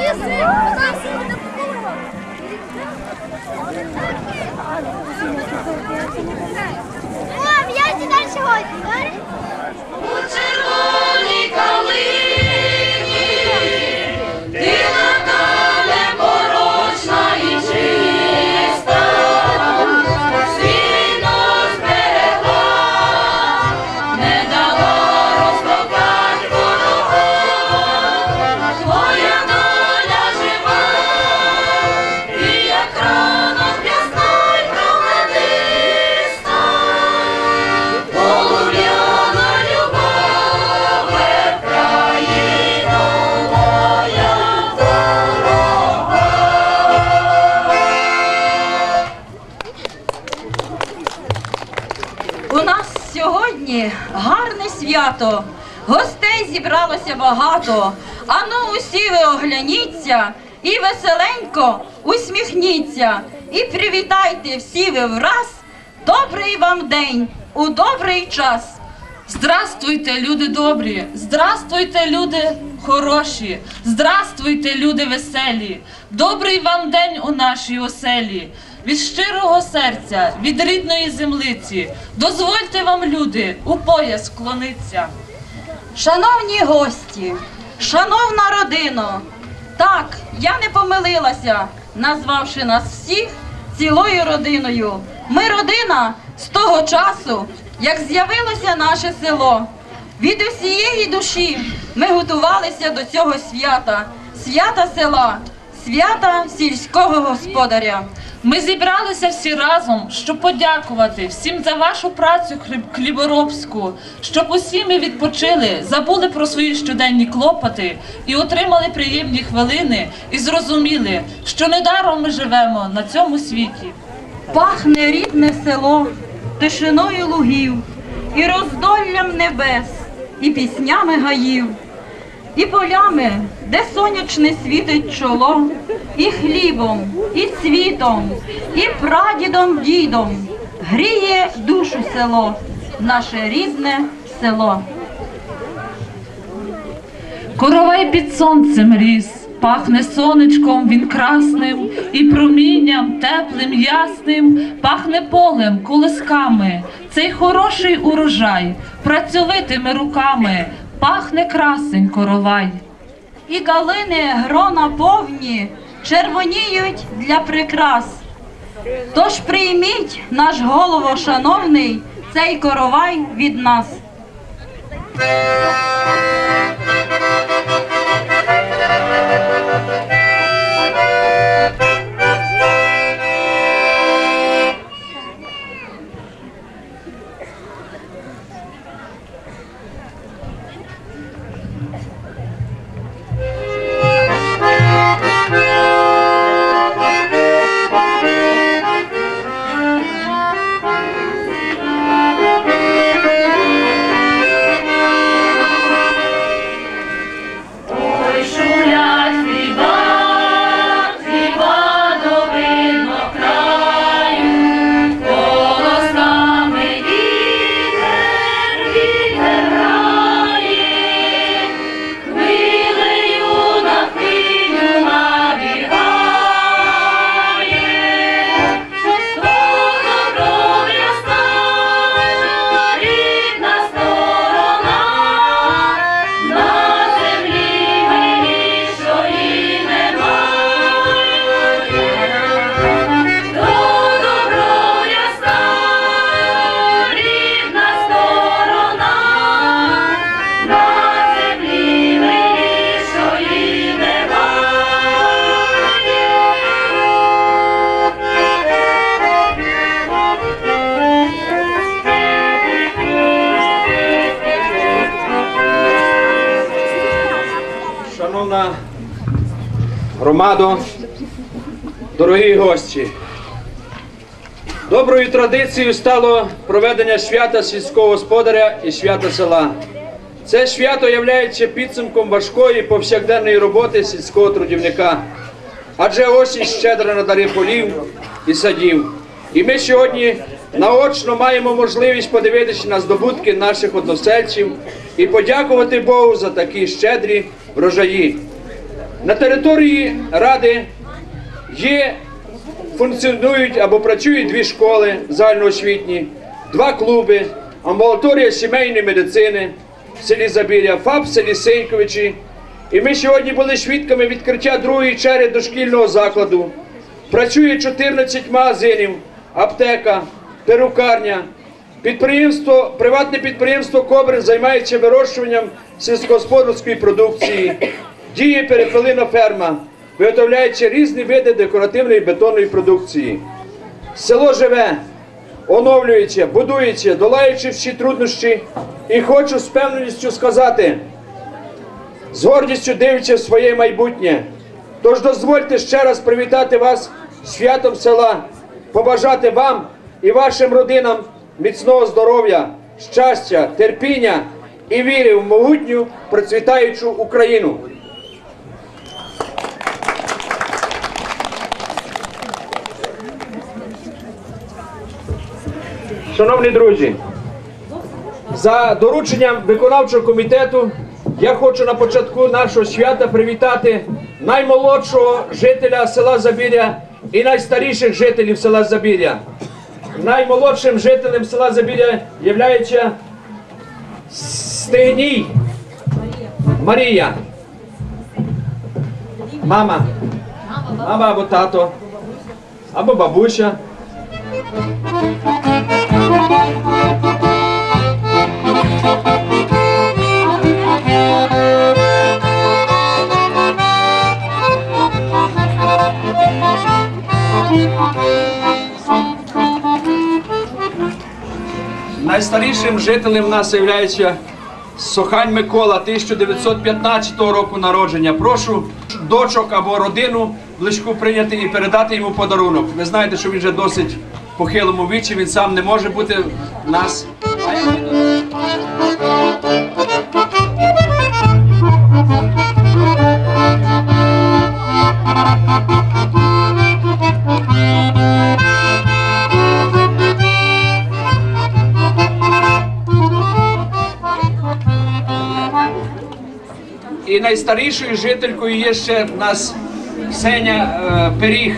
Если зібралося багато. Ану, усі ви огляніться і веселенько усміхніться. І привітайте всі ви враз. Добрий вам день у добрий час. Здравствуйте, люди добрі! Здравствуйте, люди хороші! Здравствуйте, люди веселі! Добрий вам день у нашій оселі! Від щирого серця, від рідної землиці, дозвольте вам, люди, у пояс вклониться. Шановні гості, шановна родино, так, я не помилилася, назвавши нас всіх цілою родиною. Ми родина з того часу, як з'явилося наше село. Від усієї душі ми готувалися до цього свята, свята села, свята сільського господаря. Ми зібралися всі разом, щоб подякувати всім за вашу працю хліб- хліборобську, щоб усі ми відпочили, забули про свої щоденні клопоти і отримали приємні хвилини і зрозуміли, що недаром ми живемо на цьому світі. Пахне рідне село тишиною лугів, і роздоллям небес, і піснями гаїв, і полями, де сонячне світить чоло, і хлібом, і цвітом, і прадідом дідом гріє душу село, наше рідне село. Коровай під сонцем ріс, пахне сонечком він красним, і промінням теплим, ясним, пахне полем, колисками. Цей хороший урожай, працьовитими руками, пахне красень коровай. І калини грона повні червоніють для прикрас. Тож прийміть наш голово шановний цей коровай від нас. Громадо, дорогі гості, доброю традицією стало проведення свята сільського господаря і свята села. Це свято є підсумком важкої повсякденної роботи сільського трудівника. Адже осінь щедра на дари полів і садів. І ми сьогодні наочно маємо можливість подивитися на здобутки наших односельців і подякувати Богу за такі щедрі врожаї. На території ради є, функціонують або працюють дві школи загальноосвітні, два клуби, амбулаторія сімейної медицини в селі Забір'я, ФАП в селі Сеньковичі. І ми сьогодні були свідками відкриття другої черги дошкільного закладу. Працює 14 магазинів, аптека, перукарня. Підприємство, приватне підприємство Кобрин займається вирощуванням сільськогосподарської продукції. Діє перепелина ферма, виготовляються різні види декоративної бетонної продукції. Село живе, оновлюється, будується, долаючи всі труднощі. І хочу з певністю сказати, з гордістю дивиться в своє майбутнє. Тож дозвольте ще раз привітати вас святом села, побажати вам і вашим родинам міцного здоров'я, щастя, терпіння і віри в могутню процвітаючу Україну. Шановні друзі, за дорученням виконавчого комітету я хочу на початку нашого свята привітати наймолодшого жителя села Забір'я і найстаріших жителів села Забір'я. Наймолодшим жителем села Забір'я є Стегній Марія. Мама. Мама або тато, або бабуся. Найстарішим жителем нас є Сохань Микола 1915 року народження. Прошу дочок або родину близьку прийняти і передати йому подарунок. Ви знаєте, що він вже досить похилому вічі, він сам не може бути в нас. І найстарішою жителькою є ще в нас Ксеня е, Пиріг,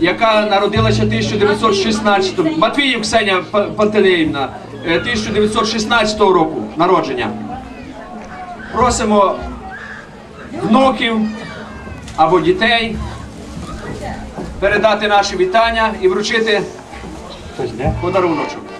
яка народилася 1916 Матвіїв Ксеня Пантелеївна, е, 1916 року народження. Просимо внуків або дітей передати наші вітання і вручити подаруночок.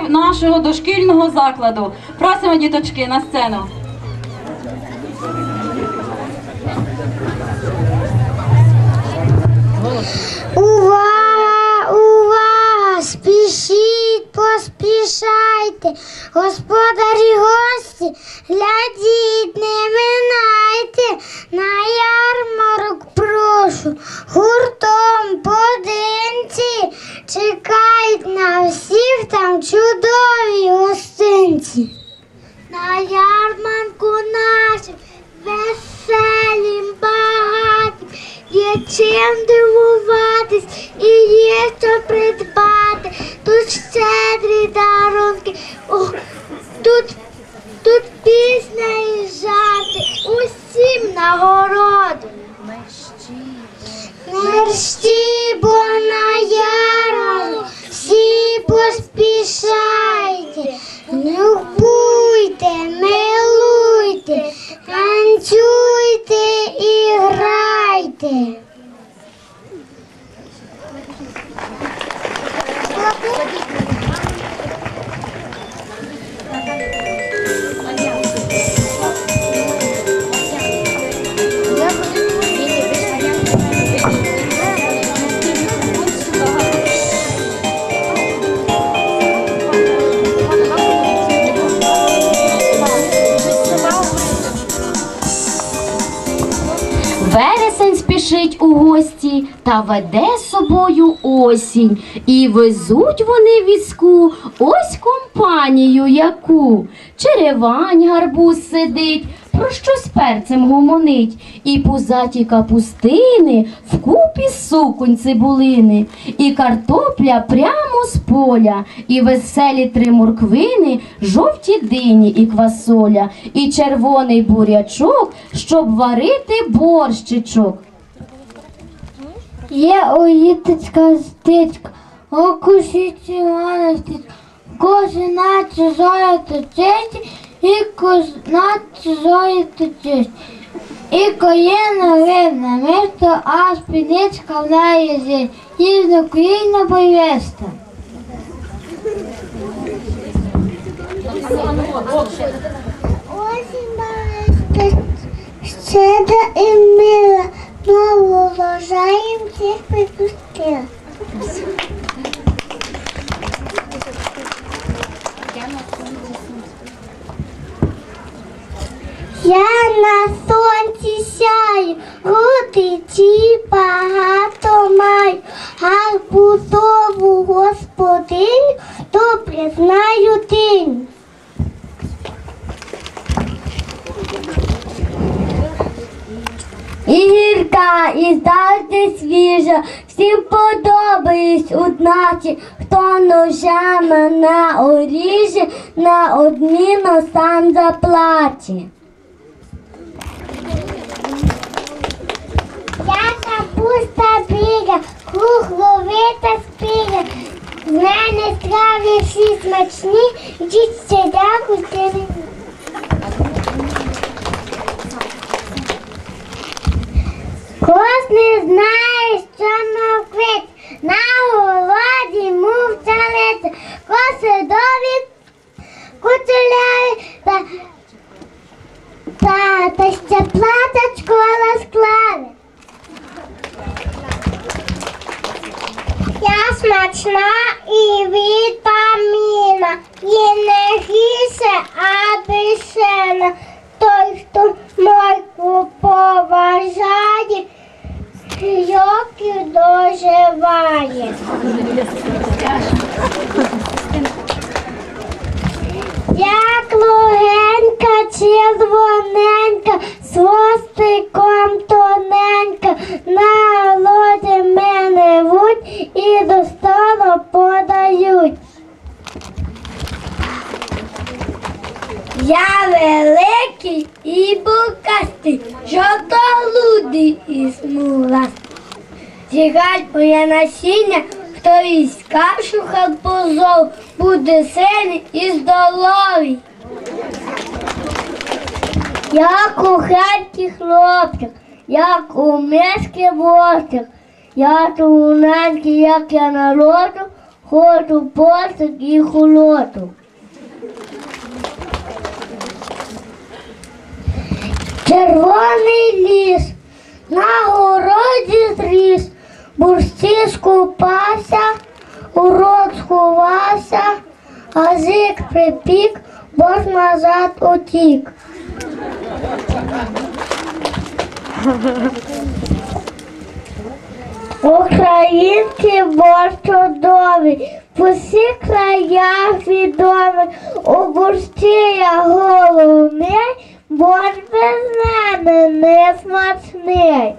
Вихованців нашого дошкільного закладу. Просимо діточки на сцену. Увага, увага! Спішіть, поспішайте, господарі пісня і жарти, усім нагороду. Мерщі, бо веде собою осінь. І везуть вони в візку ось компанію яку. Черевань гарбуз сидить, про щось перцем гомонить, і пузаті капустини вкупі суконь цибулини, і картопля прямо з поля, і веселі три морквини, жовті дині і квасоля, і червоний бурячок, щоб варити борщичок. Є уїтицька стичка, окушіці Івана стичка, козина чужої точить, і козна чужої точить. І коєна видно місто, а спідничка в неї зі, з Україна повіста. Осінь Gracias por tus свіжа, всім подобаюсь одначе, хто ножами не оріже, неодмінно сам заплаче. Я капуста біля, кругловита спіля, з мене страви всі смачні, йдіть сідаку сіли. Кожний знає, що навквить, на голоді мовчалиця, коси дові кучеряві, та, та, та ще платять школа склави. Я смачна і вітаміна, і не гірше, а дешена. Той, хто моркву поважає, йоки доживає. Як лугенька, червоненька, Моє насіння, хто із кашуха позов, буде сильний і здоровий. Як у хаті хлопчик, як у миски бортик, я туненький, як я народу, хочу портик і холоту. Червоний ліс, на городі зріс, бурсті скупався, у рот сховався, а зик припік, бо назад утік. Український борщ чудовий, в усіх краях відомий, у борщі я головний, борщ без мене не смачний.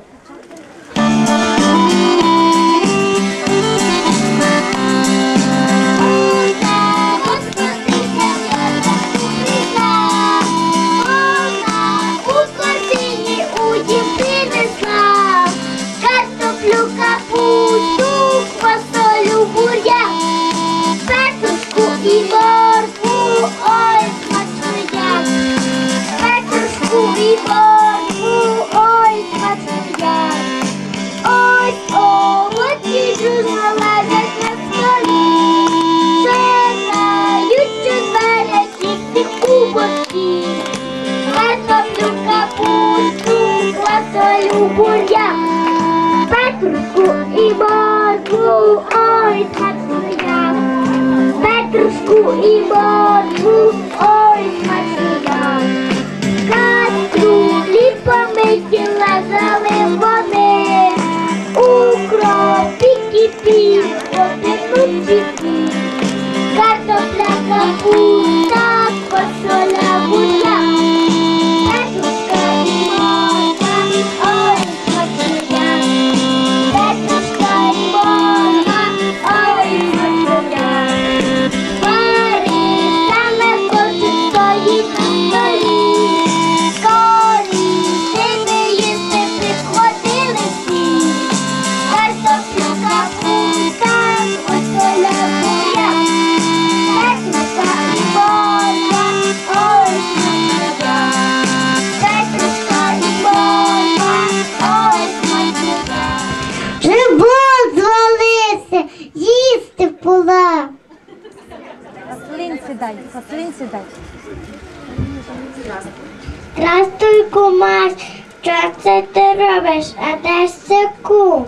Що це ти робиш, а де ж це ку?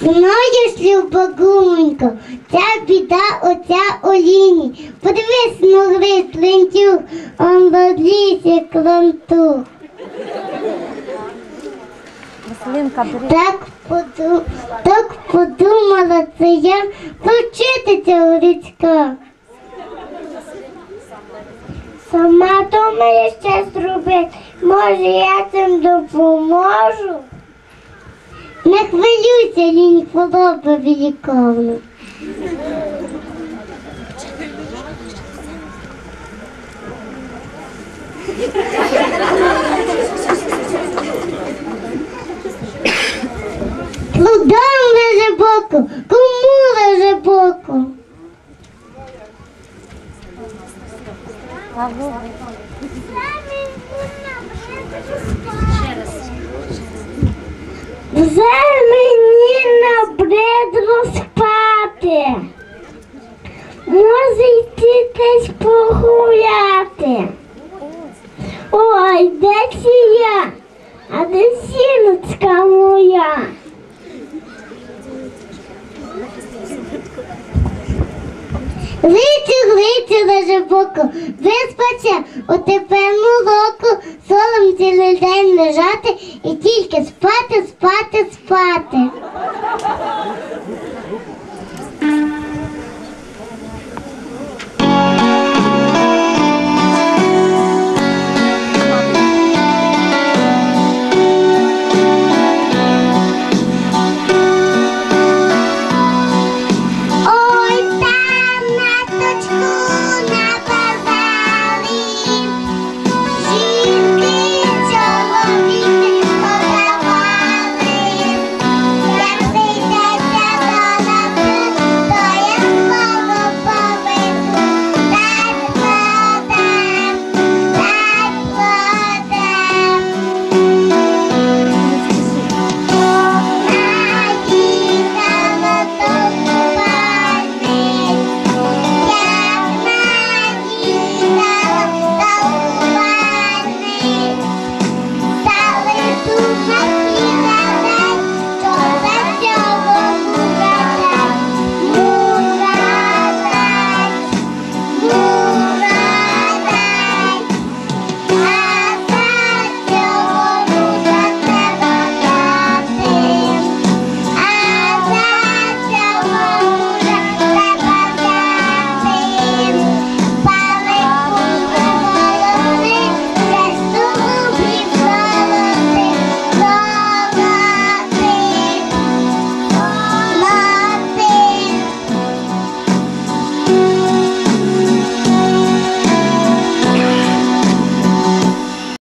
Знаєш, люба ця біда оця оліні. Подивись, могли лентюх, он в лісі клантух. Так, поду... так подумала це я повчитися у річках. Сама думає ще зробити. Може, я цим допоможу? Не хвилюйся, лінь хвороба великовна. Куда леже боку? Кому леже боку? Йти десь погуляти. Ой, де сія? А де сіночка моя? Глицю, глицю леже боку, виспаться у теплому року, солом цілий день лежати